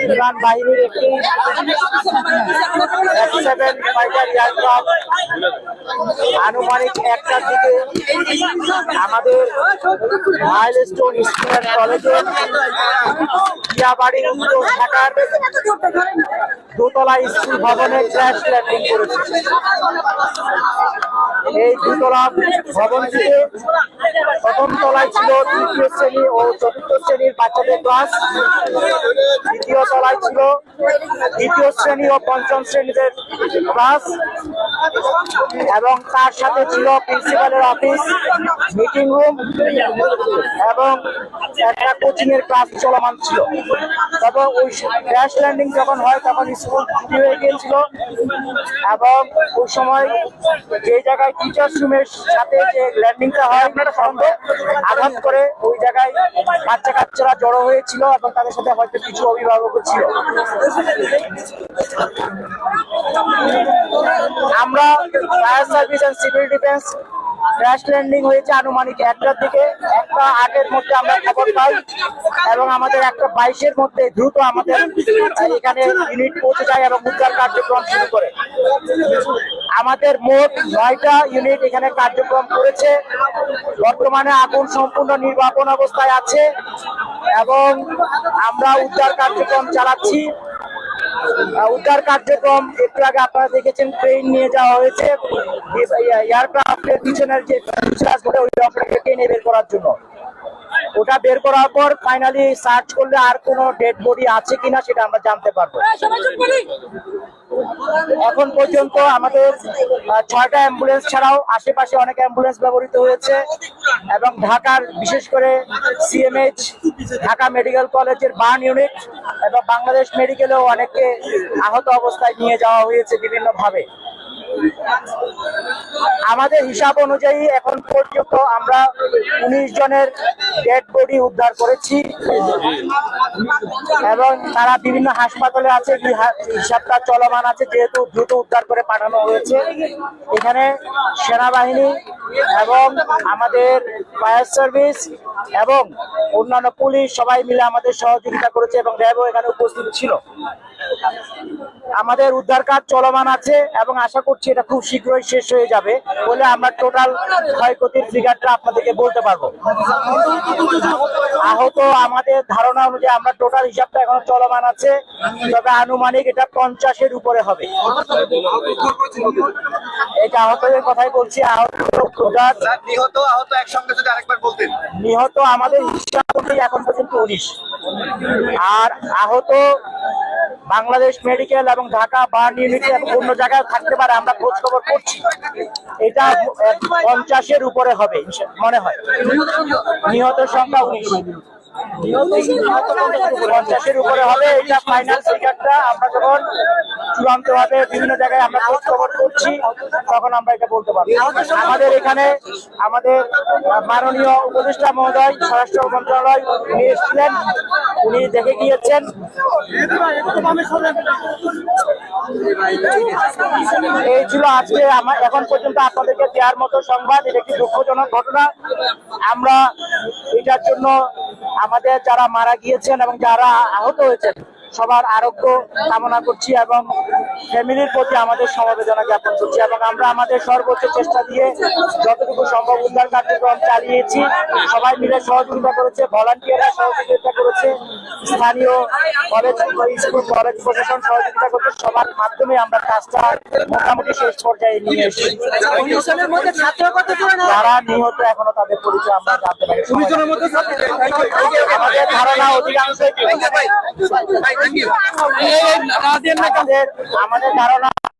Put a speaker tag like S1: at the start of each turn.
S1: বিমান বাহিনীর একটি সেভেন ফাইটার এয়ারক্রাফট আনুমানিক একটার দিকে আমাদের মাইলস্টোন স্কুল অ্যান্ড কলেজের দিয়াবাড়ি উত্তর শাখার দোতলা স্কুল ভবনে ক্র্যাশ ল্যান্ডিং করেছে। এই দুতলা ভবনটিতে প্রথম তলায় ছিল তৃতীয় শ্রেণি ও চতুর্থ শ্রেণির বাচ্চাদের ক্লাস দ্বিতীয় দ্বিতীয় শ্রেণি ও পঞ্চম শ্রেণীদের ক্লাস এবং তার সাথে ছিল প্রিন্সিপালের অফিস মিটিং রুম এবং একটা কোচিং এর ক্লাস চলমান ছিল। তবে ওই ক্র্যাশ ল্যান্ডিং যখন হয় তখন স্কুল ছুটি হয়ে গিয়েছিল এবং ওই সময় যে জায়গায় টিচার্স রুমের সাথে যে ল্যান্ডিংটা হয় সঙ্গে আঘাত করে ওই জায়গায় বাচ্চা কাচ্চারা জড়ো হয়েছিল এবং তাদের সাথে হয়তো কিছু অভিভাবকও ছিল। আমরা fire service and civil defence crash landing হয়েছে আনুমানিক একটার দিকে। একটা আগের মধ্যে আমরা খবর পাই এবং আমাদের একটা বাইশের মধ্যে দ্রুত আমাদের এখানে ইউনিট পৌঁছে যায় এবং উদ্ধার কার্যক্রম শুরু করে। আমাদের মোট নয়টা ইউনিট এখানে কার্যক্রম করেছে। বর্তমানে আগুন সম্পূর্ণ নির্বাপন অবস্থায় আছে। এবং আমরা উদ্ধার কার্যক্রম চালাচ্ছি। উদ্ধার কার্যক্রম একটু আগে আপনারা দেখেছেন ট্রেন নিয়ে যাওয়া হয়েছে। এয়ারক্রাফটের পিছনের যে ওই অংশটাকে টেনে বের করার জন্য। ওটা বের করার পর ফাইনালি সার্চ করলে আর কোনো ডেড বডি আছে কিনা সেটা আমরা জানতে পারব। এখন পর্যন্ত আমাদের ছয়টা অ্যাম্বুলেন্স ছাড়াও আশেপাশে অনেক অ্যাম্বুলেন্স ব্যবহৃত হয়েছে এবং ঢাকার বিশেষ করে সিএমএইচ ঢাকা মেডিকেল কলেজের বার্ন ইউনিট এবং বাংলাদেশ মেডিকেলেও অনেককে আহত অবস্থায় নিয়ে যাওয়া হয়েছে বিভিন্নভাবে। আমাদের হিসাব অনুযায়ী এখন পর্যন্ত আমরা উনিশ জনের ডেড বডি উদ্ধার করেছি এবং তারা বিভিন্ন হাসপাতালে আছে হিসাবটা চলমান আছে, যেহেতু দ্রুত উদ্ধার করে পাঠানো হয়েছে। এখানে সেনাবাহিনী এবং আমাদের ফায়ার সার্ভিস এবং অন্যান্য পুলিশ সবাই মিলে আমাদের সহযোগিতা করেছে এবং র্যাবও এখানে উপস্থিত ছিল। আমাদের উদ্ধার কাজ চলমান আছে এবং আশা করছি এটা খুব শীঘ্রই শেষ হয়ে যাবে বলে আমরা টোটাল ক্ষয়ক্ষতির ফিগারটা আপনাদেরকে বলতে পারব। আহত আমাদের ধারণা অনুযায়ী আমরা টোটাল হিসাবটা এখনও চলমান আছে তবে আনুমানিক এটা পঞ্চাশের উপরে হবে। এটা আহতদের কথাই বলছি আহত
S2: নিহত আহত একসঙ্গে যদি আরেকবার বলতেন।
S1: নিহত আমাদের হিসাব এখন পর্যন্ত উনিশ। আর আহত বাংলাদেশ মেডিকেল এবং ঢাকা বা ইউনিটে অন্য জায়গায় থাকতে পারে, আমরা খোঁজ খবর করছি। এটা পঞ্চাশের উপরে হবে মনে হয়। নিহত সংখ্যা উনিশ। পঞ্চাশের উপরে হবে, এটা ফাইনাল ফিগারটা আমরা যখন চূড়ান্ত ভাবে বিভিন্ন জায়গায় আমরা খোঁজ খবর করছি, তখন আমরা এটা বলতে পারব। আমাদের এখানে আমাদের মাননীয় উপদেষ্টা মহোদয়, স্বরাষ্ট্র মন্ত্রণালয়, উনি এসেছিলেন, উনি দেখে গিয়েছেন। এই ছিল আজকে আমার, এখন পর্যন্ত আপনাদেরকে দেওয়ার মতো সংবাদ। এটা একটি দুঃখজনক ঘটনা। আমরা এটার জন্য আমাদের যারা মারা গিয়েছেন এবং যারা আহত হয়েছেন সবার আরোগ্য কামনা করছি এবং ফ্যামিলির প্রতি আমাদের সমবেদনা জ্ঞাপন করছি এবং আমরা আমাদের সর্বোচ্চ চেষ্টা দিয়ে যতটুকু সম্ভব উদ্ধার কার্যক্রম চালিয়েছি। সবাই মিলে সহযোগিতা করেছে ভলান্টিয়াররা সহযোগিতা করেছে স্থানীয় কলেজ স্কুল কলেজ প্রশাসন সহযোগিতা করছে সবার মাধ্যমে আমরা কাজটা মোটামুটি শেষ পর্যায়ে নিয়ে এসেছি। যারা নিহত এখনও তাদের পরিচয় আমরা জানতে পারি আমাদের ধারণা আমাদের আমাদের ধারণা